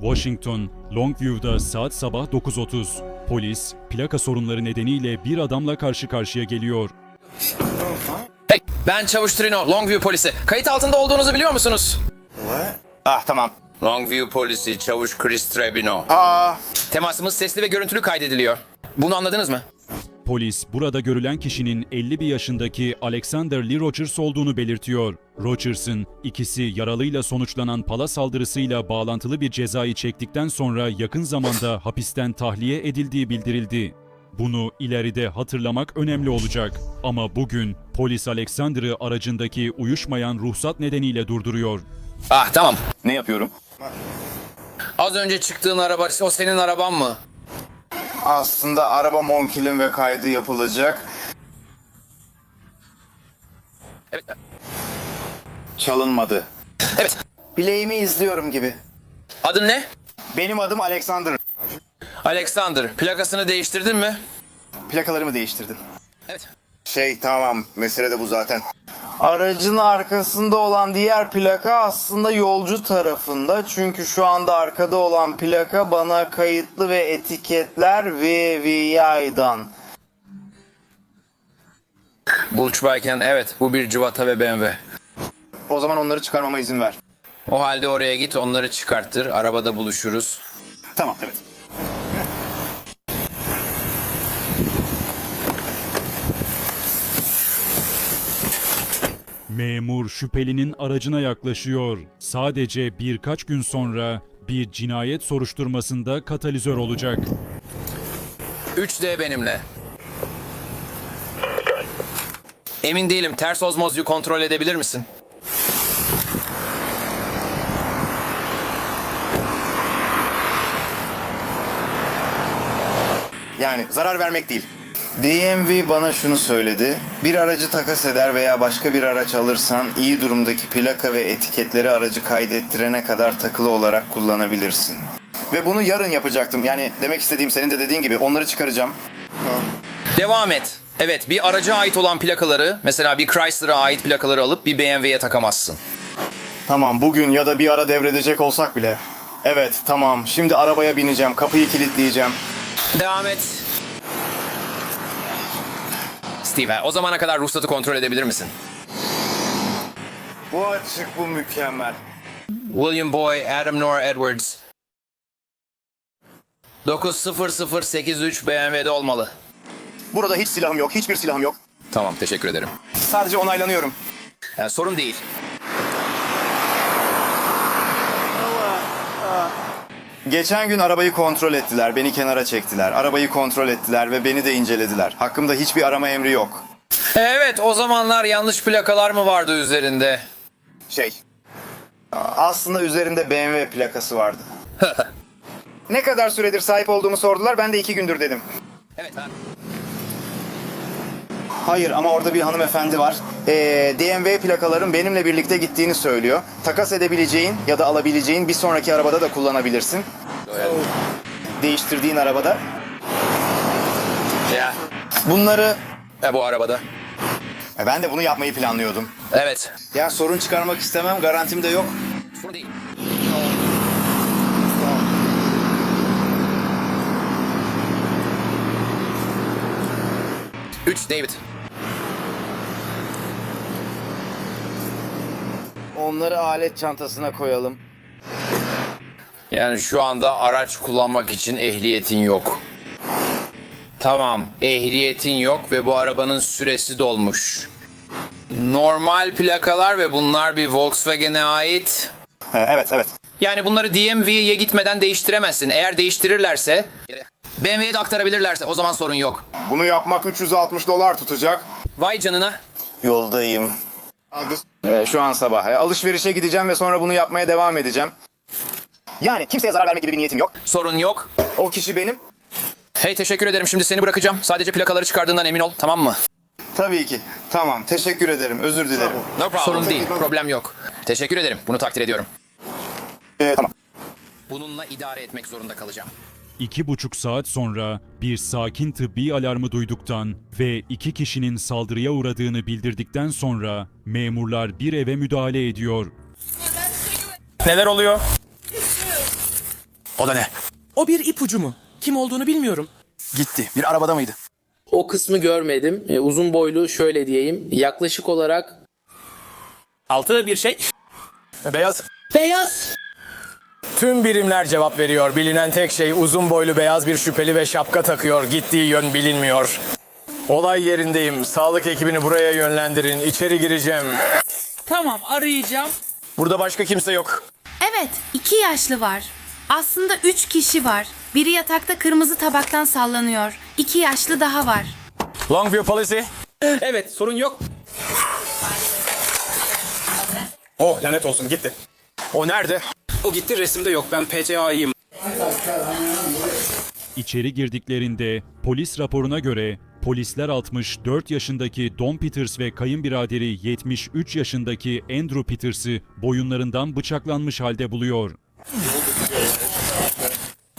Washington, Longview'da saat sabah 9.30. Polis, plaka sorunları nedeniyle bir adamla karşı karşıya geliyor. Hey, ben Çavuş Trino, Longview polisi. Kayıt altında olduğunuzu biliyor musunuz? Ah tamam. Longview polisi, Çavuş Chris Trebino. Aa, Temasımız sesli ve görüntülü kaydediliyor. Bunu anladınız mı? Polis, burada görülen kişinin 51 yaşındaki Alexander Lee Rogers olduğunu belirtiyor. Rogers'ın ikisi yaralıyla sonuçlanan pala saldırısıyla bağlantılı bir cezayı çektikten sonra yakın zamanda hapisten tahliye edildiği bildirildi. Bunu ileride hatırlamak önemli olacak. Ama bugün polis Alexander'ı aracındaki uyuşmayan ruhsat nedeniyle durduruyor. Ah tamam. ne yapıyorum? Az önce çıktığın araba, o senin araban mı? Aslında araba Monkil'in ve kaydı yapılacak. Evet. Çalınmadı. Evet. Bileğimi izliyorum gibi. Adın ne? Benim adım Alexander. Alexander. Plakasını değiştirdin mi? Plakalarımı değiştirdim. Evet. Şey tamam, mesele de bu zaten. Aracın arkasında olan diğer plaka aslında yolcu tarafında. Çünkü şu anda arkada olan plaka bana kayıtlı ve etiketler VVI'dan. Buluşbayken evet bu bir cıvata ve BMW. O zaman onları çıkarmama izin ver. O halde oraya git onları çıkarttır. Arabada buluşuruz. Tamam, evet. Memur şüphelinin aracına yaklaşıyor. Sadece birkaç gün sonra bir cinayet soruşturmasında katalizör olacak. 3D benimle. Emin değilim. Ters ozmozyu kontrol edebilir misin? Yani zarar vermek değil. DMV bana şunu söyledi. Bir aracı takas eder veya başka bir araç alırsan iyi durumdaki plaka ve etiketleri aracı kaydettirene kadar takılı olarak kullanabilirsin. Ve bunu yarın yapacaktım. Yani demek istediğim senin de dediğin gibi onları çıkaracağım. Devam et. Evet bir araca ait olan plakaları mesela bir Chrysler'a ait plakaları alıp bir BMW'ye takamazsın. Tamam bugün ya da bir ara devredecek olsak bile. Evet tamam şimdi arabaya bineceğim kapıyı kilitleyeceğim. Devam et. Steve o zamana kadar ruhsatı kontrol edebilir misin? Bu açık bu mükemmel. William Boy, Adam Nor Edwards. 90083 BMW'de olmalı. Burada hiç silahım yok hiçbir silahım yok. Tamam teşekkür ederim. Sadece onaylanıyorum. Yani sorun değil. Geçen gün arabayı kontrol ettiler, beni kenara çektiler. Arabayı kontrol ettiler ve beni de incelediler. Hakkımda hiçbir arama emri yok. Evet o zamanlar yanlış plakalar mı vardı üzerinde? Şey, aslında üzerinde BMW plakası vardı. ne kadar süredir sahip olduğumu sordular, ben de iki gündür dedim. Evet ben. Hayır ama orada bir hanımefendi var. Ee, DMV plakaların benimle birlikte gittiğini söylüyor. Takas edebileceğin ya da alabileceğin bir sonraki arabada da kullanabilirsin. Değiştirdiğin arabada. Ya. Bunları... E, bu arabada. E, Ben de bunu yapmayı planlıyordum. Evet. Ya sorun çıkarmak istemem, garantim de yok. Sorun değil. Üç David. Onları alet çantasına koyalım. Yani şu anda araç kullanmak için ehliyetin yok. Tamam, ehliyetin yok ve bu arabanın süresi dolmuş. Normal plakalar ve bunlar bir Volkswagen'e ait. evet, evet. Yani bunları DMV'ye gitmeden değiştiremezsin. Eğer değiştirirlerse, BMW'ye de aktarabilirlerse o zaman sorun yok. Bunu yapmak 360 dolar tutacak. Vay canına. Yoldayım. Ee, şu an sabah. Ee, Alışverişe gideceğim ve sonra bunu yapmaya devam edeceğim. Yani kimseye zarar vermek gibi bir niyetim yok. Sorun yok. O kişi benim. Hey teşekkür ederim. Şimdi seni bırakacağım. Sadece plakaları çıkardığından emin ol. Tamam mı? Tabii ki. Tamam. Teşekkür ederim. Özür dilerim. No problem. Sorun değil. Problem yok. Teşekkür ederim. Bunu takdir ediyorum. Ee, tamam. Bununla idare etmek zorunda kalacağım. İki buçuk saat sonra bir sakin tıbbi alarmı duyduktan ve iki kişinin saldırıya uğradığını bildirdikten sonra memurlar bir eve müdahale ediyor. Neler oluyor? O da ne? O bir ipucu mu? Kim olduğunu bilmiyorum. Gitti. Bir arabada mıydı? O kısmı görmedim. E, uzun boylu şöyle diyeyim. Yaklaşık olarak Altı bir şey. Beyaz. beyaz. Tüm birimler cevap veriyor. Bilinen tek şey uzun boylu beyaz bir şüpheli ve şapka takıyor. Gittiği yön bilinmiyor. Olay yerindeyim. Sağlık ekibini buraya yönlendirin. İçeri gireceğim. Tamam arayacağım. Burada başka kimse yok. Evet, iki yaşlı var. Aslında üç kişi var. Biri yatakta kırmızı tabaktan sallanıyor. İki yaşlı daha var. Longview Policy. Evet sorun yok. Oh lanet olsun gitti. O nerede? O gitti resimde yok ben PCA'yım. İçeri girdiklerinde polis raporuna göre polisler 64 yaşındaki Don Peters ve kayınbiraderi 73 yaşındaki Andrew Peters'ı boyunlarından bıçaklanmış halde buluyor.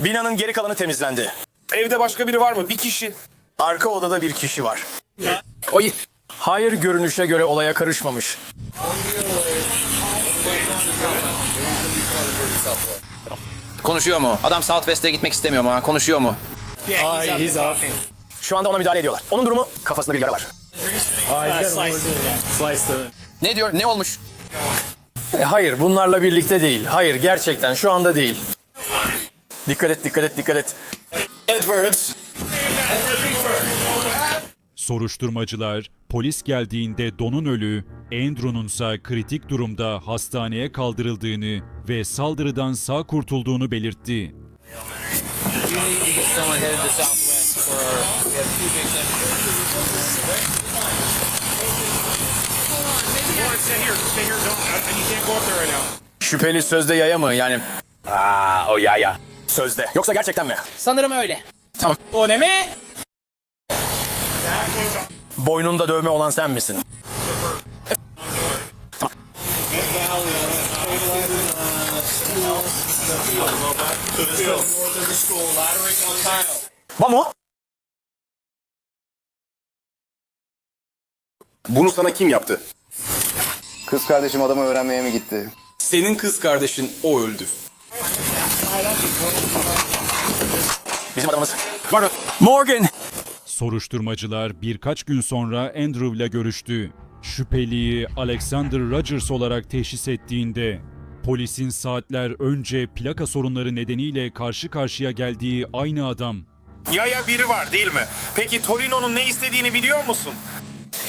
Binanın geri kalanı temizlendi. Evde başka biri var mı? Bir kişi. Arka odada bir kişi var. Oy. Hayır görünüşe göre olaya karışmamış. Konuşuyor mu? Adam Southwest'e gitmek istemiyor mu? ha? Konuşuyor mu? Şu anda ona müdahale ediyorlar. Onun durumu kafasında bir yara var. Ne diyor? Ne olmuş? E, hayır bunlarla birlikte değil. Hayır gerçekten şu anda değil. Dikkat et dikkat et dikkat et. Edwards. Soruşturmacılar polis geldiğinde Don'un ölü, Andrew'nunsa kritik durumda hastaneye kaldırıldığını ve saldırıdan sağ kurtulduğunu belirtti. Şüpheli sözde yaya mı yani? Aa o yaya. Sözde. Yoksa gerçekten mi? Sanırım öyle. O ne mi? Boynunda dövme olan sen misin? Vamo? Bunu sana kim yaptı? Kız kardeşim adamı öğrenmeye mi gitti? Senin kız kardeşin o öldü. Bizim adamımız. Morgan. Soruşturmacılar birkaç gün sonra Andrew ile görüştü. Şüpheliyi Alexander Rogers olarak teşhis ettiğinde polisin saatler önce plaka sorunları nedeniyle karşı karşıya geldiği aynı adam. Yaya biri var değil mi? Peki Torino'nun ne istediğini biliyor musun?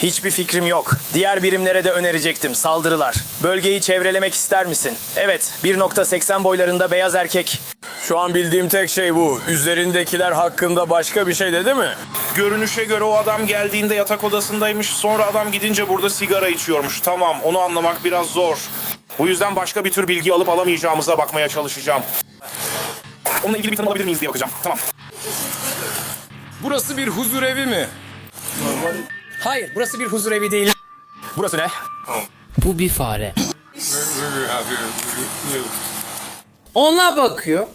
Hiçbir fikrim yok. Diğer birimlere de önerecektim. Saldırılar. Bölgeyi çevrelemek ister misin? Evet. 1.80 boylarında beyaz erkek. Şu an bildiğim tek şey bu. Üzerindekiler hakkında başka bir şey dedi mi? Görünüşe göre o adam geldiğinde yatak odasındaymış. Sonra adam gidince burada sigara içiyormuş. Tamam onu anlamak biraz zor. Bu yüzden başka bir tür bilgi alıp alamayacağımıza bakmaya çalışacağım. Onunla ilgili bir tanım alabilir miyiz diye bakacağım. Tamam. Burası bir huzur evi mi? Hayır burası bir huzur evi değil. Burası ne? Bu bir fare. Ona bakıyor.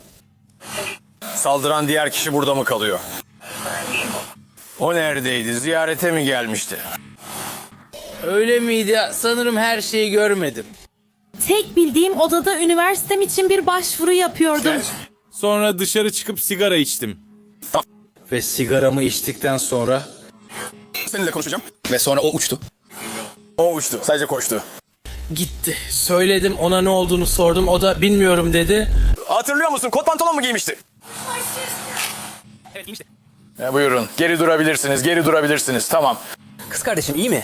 Saldıran diğer kişi burada mı kalıyor? O neredeydi? Ziyarete mi gelmişti? Öyle miydi? Sanırım her şeyi görmedim. Tek bildiğim odada üniversitem için bir başvuru yapıyordum. Sonra dışarı çıkıp sigara içtim. Ve sigaramı içtikten sonra Seninle konuşacağım. ve sonra o uçtu. O uçtu. Sadece koştu. Gitti. Söyledim ona ne olduğunu sordum. O da bilmiyorum dedi. Hatırlıyor musun? Kot pantolon mu giymişti? Evet. E, buyurun. Geri durabilirsiniz. Geri durabilirsiniz. Tamam. Kız kardeşim iyi mi?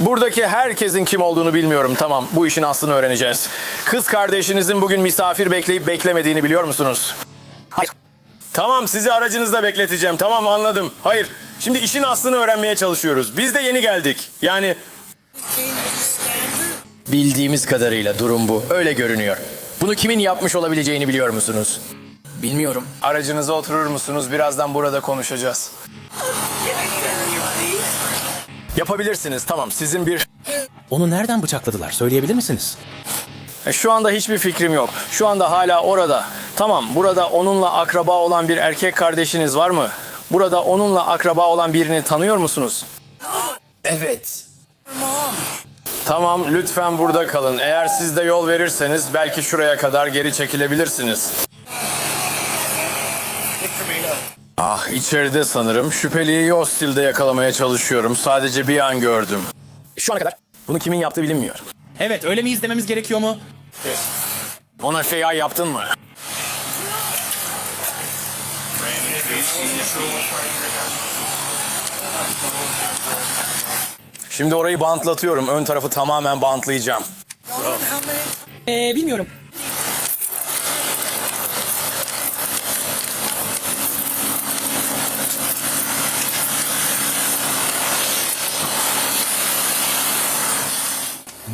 Buradaki herkesin kim olduğunu bilmiyorum. Tamam. Bu işin aslını öğreneceğiz. Kız kardeşinizin bugün misafir bekleyip beklemediğini biliyor musunuz? Hayır. Tamam sizi aracınızda bekleteceğim. Tamam anladım. Hayır. Şimdi işin aslını öğrenmeye çalışıyoruz. Biz de yeni geldik. Yani bildiğimiz kadarıyla durum bu. Öyle görünüyor. Bunu kimin yapmış olabileceğini biliyor musunuz? Bilmiyorum. Aracınıza oturur musunuz? Birazdan burada konuşacağız. Yapabilirsiniz. Tamam. Sizin bir Onu nereden bıçakladılar söyleyebilir misiniz? E, Şu anda hiçbir fikrim yok. Şu anda hala orada. Tamam, burada onunla akraba olan bir erkek kardeşiniz var mı? Burada onunla akraba olan birini tanıyor musunuz? Evet. Tamam, lütfen burada kalın. Eğer siz de yol verirseniz belki şuraya kadar geri çekilebilirsiniz. Ah içeride sanırım. Şüpheliyi Yostil'de yakalamaya çalışıyorum. Sadece bir an gördüm. Şu ana kadar bunu kimin yaptığı bilinmiyor. Evet öyle mi izlememiz gerekiyor mu? Ona FBI yaptın mı? Şimdi orayı bantlatıyorum. Ön tarafı tamamen bantlayacağım. Ee, bilmiyorum.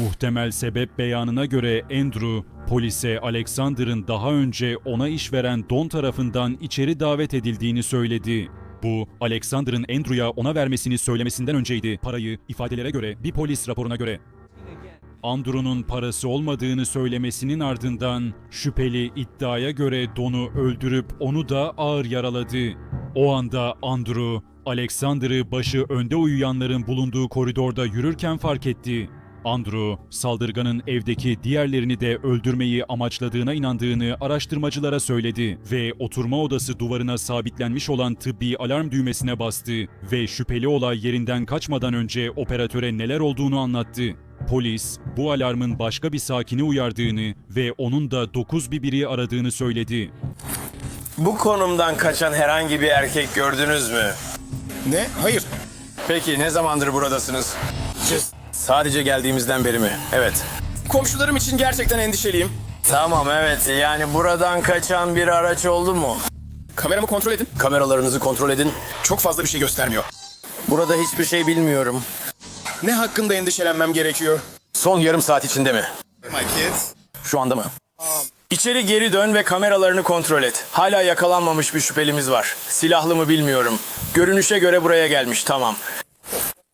Muhtemel sebep beyanına göre Andrew, polise Alexander'ın daha önce ona iş veren Don tarafından içeri davet edildiğini söyledi. Bu, Alexander'ın Andrew'ya ona vermesini söylemesinden önceydi. Parayı, ifadelere göre, bir polis raporuna göre. Andrew'nun parası olmadığını söylemesinin ardından şüpheli iddiaya göre Don'u öldürüp onu da ağır yaraladı. O anda Andrew, Alexander'ı başı önde uyuyanların bulunduğu koridorda yürürken fark etti. Andrew, saldırganın evdeki diğerlerini de öldürmeyi amaçladığına inandığını araştırmacılara söyledi ve oturma odası duvarına sabitlenmiş olan tıbbi alarm düğmesine bastı ve şüpheli olay yerinden kaçmadan önce operatöre neler olduğunu anlattı. Polis, bu alarmın başka bir sakini uyardığını ve onun da 911'i aradığını söyledi. Bu konumdan kaçan herhangi bir erkek gördünüz mü? Ne? Hayır. Peki ne zamandır buradasınız? Sadece geldiğimizden beri mi? Evet. Komşularım için gerçekten endişeliyim. Tamam evet yani buradan kaçan bir araç oldu mu? Kameramı kontrol edin. Kameralarınızı kontrol edin. Çok fazla bir şey göstermiyor. Burada hiçbir şey bilmiyorum. Ne hakkında endişelenmem gerekiyor? Son yarım saat içinde mi? Şu anda mı? İçeri geri dön ve kameralarını kontrol et. Hala yakalanmamış bir şüphelimiz var. Silahlı mı bilmiyorum. Görünüşe göre buraya gelmiş tamam.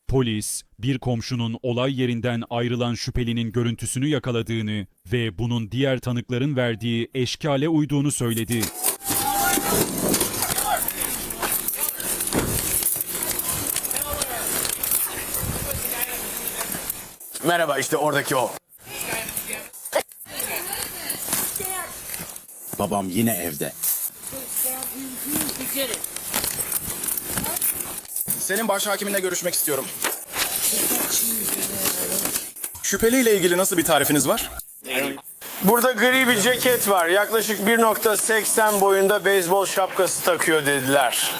Polis, bir komşunun olay yerinden ayrılan şüphelinin görüntüsünü yakaladığını ve bunun diğer tanıkların verdiği eşkale uyduğunu söyledi. Merhaba işte oradaki o. Babam yine evde. Senin başhakiminle görüşmek istiyorum. Şüpheliyle ilgili nasıl bir tarifiniz var? Burada gri bir ceket var. Yaklaşık 1.80 boyunda beyzbol şapkası takıyor dediler.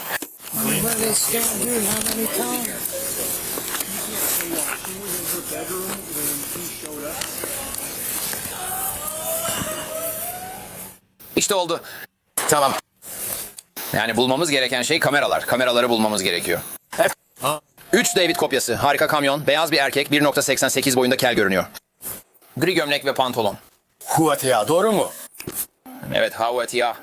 İşte oldu. Tamam. Yani bulmamız gereken şey kameralar. Kameraları bulmamız gerekiyor. 3 David kopyası. Harika kamyon. Beyaz bir erkek. 1.88 boyunda kel görünüyor. Gri gömlek ve pantolon. Huatea doğru mu? Evet, Havatia.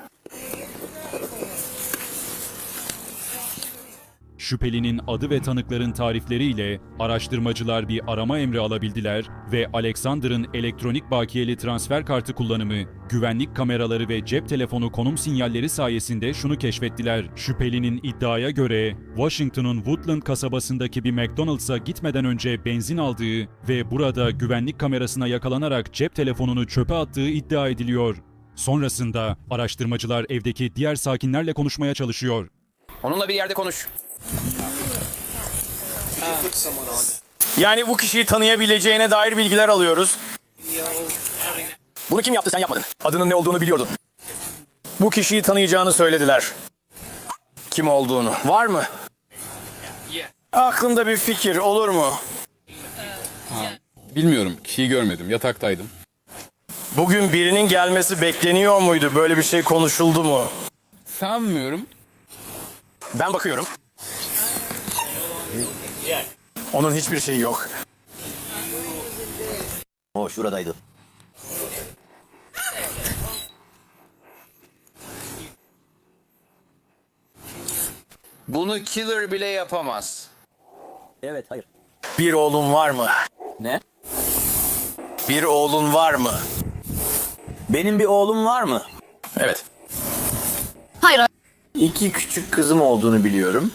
Şüphelinin adı ve tanıkların tarifleriyle araştırmacılar bir arama emri alabildiler ve Alexander'ın elektronik bakiyeli transfer kartı kullanımı, güvenlik kameraları ve cep telefonu konum sinyalleri sayesinde şunu keşfettiler. Şüphelinin iddiaya göre Washington'un Woodland kasabasındaki bir McDonald's'a gitmeden önce benzin aldığı ve burada güvenlik kamerasına yakalanarak cep telefonunu çöpe attığı iddia ediliyor. Sonrasında araştırmacılar evdeki diğer sakinlerle konuşmaya çalışıyor. Onunla bir yerde konuş. Yani bu kişiyi tanıyabileceğine dair bilgiler alıyoruz. Bunu kim yaptı sen yapmadın. Adının ne olduğunu biliyordun. Bu kişiyi tanıyacağını söylediler. Kim olduğunu. Var mı? Aklında bir fikir olur mu? Bilmiyorum. Kişiyi görmedim. Yataktaydım. Bugün birinin gelmesi bekleniyor muydu? Böyle bir şey konuşuldu mu? Sanmıyorum. Ben bakıyorum. Onun hiçbir şeyi yok. O şuradaydı. Bunu killer bile yapamaz. Evet hayır. Bir oğlun var mı? Ne? Bir oğlun var mı? Benim bir oğlum var mı? Evet. Hayır. İki küçük kızım olduğunu biliyorum.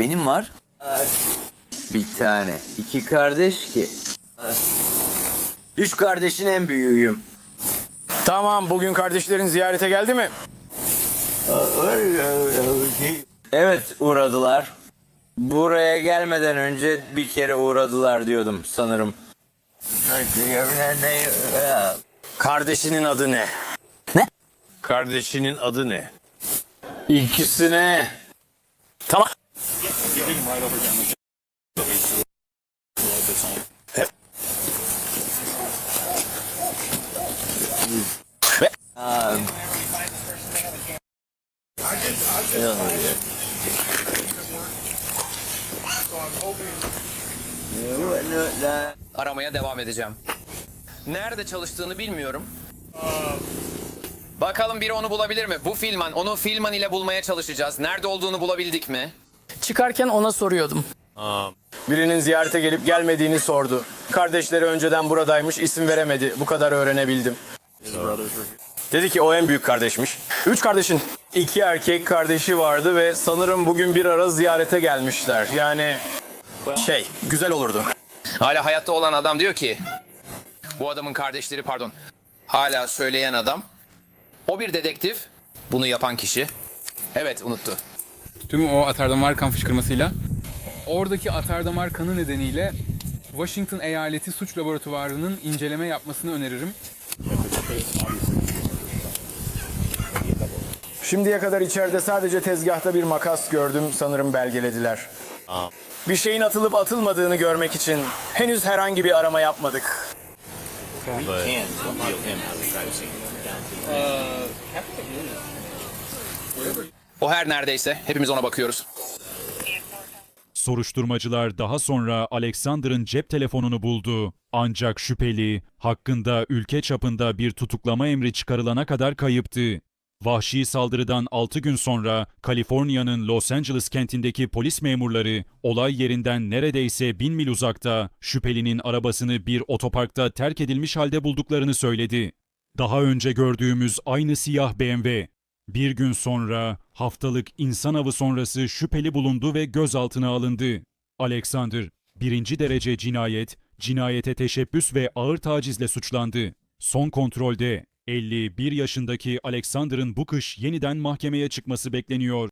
Benim var. Bir tane. İki kardeş ki. Üç kardeşin en büyüğüyüm. Tamam bugün kardeşlerin ziyarete geldi mi? Evet uğradılar. Buraya gelmeden önce bir kere uğradılar diyordum sanırım. Kardeşinin adı ne? Ne? Kardeşinin adı ne? İkisine. Tamam. Aramaya devam edeceğim. Nerede çalıştığını bilmiyorum. Bakalım biri onu bulabilir mi? Bu Filman. Onu Filman ile bulmaya çalışacağız. Nerede olduğunu bulabildik mi? Çıkarken ona soruyordum. Birinin ziyarete gelip gelmediğini sordu. Kardeşleri önceden buradaymış, isim veremedi. Bu kadar öğrenebildim. Dedi ki o en büyük kardeşmiş. Üç kardeşin. iki erkek kardeşi vardı ve sanırım bugün bir ara ziyarete gelmişler. Yani şey, güzel olurdu. Hala hayatta olan adam diyor ki... Bu adamın kardeşleri pardon. Hala söyleyen adam. O bir dedektif. Bunu yapan kişi. Evet unuttu. Tüm o atardamar kan fışkırmasıyla oradaki atardamar kanı nedeniyle Washington Eyaleti Suç Laboratuvarı'nın inceleme yapmasını öneririm. Şimdiye kadar içeride sadece tezgahta bir makas gördüm. Sanırım belgelediler. Bir şeyin atılıp atılmadığını görmek için henüz herhangi bir arama yapmadık. O her neredeyse. Hepimiz ona bakıyoruz. Soruşturmacılar daha sonra Alexander'ın cep telefonunu buldu. Ancak şüpheli hakkında ülke çapında bir tutuklama emri çıkarılana kadar kayıptı. Vahşi saldırıdan 6 gün sonra Kaliforniya'nın Los Angeles kentindeki polis memurları olay yerinden neredeyse 1000 mil uzakta şüphelinin arabasını bir otoparkta terk edilmiş halde bulduklarını söyledi. Daha önce gördüğümüz aynı siyah BMW. Bir gün sonra haftalık insan avı sonrası şüpheli bulundu ve gözaltına alındı. Alexander, birinci derece cinayet, cinayete teşebbüs ve ağır tacizle suçlandı. Son kontrolde 51 yaşındaki Alexander'ın bu kış yeniden mahkemeye çıkması bekleniyor.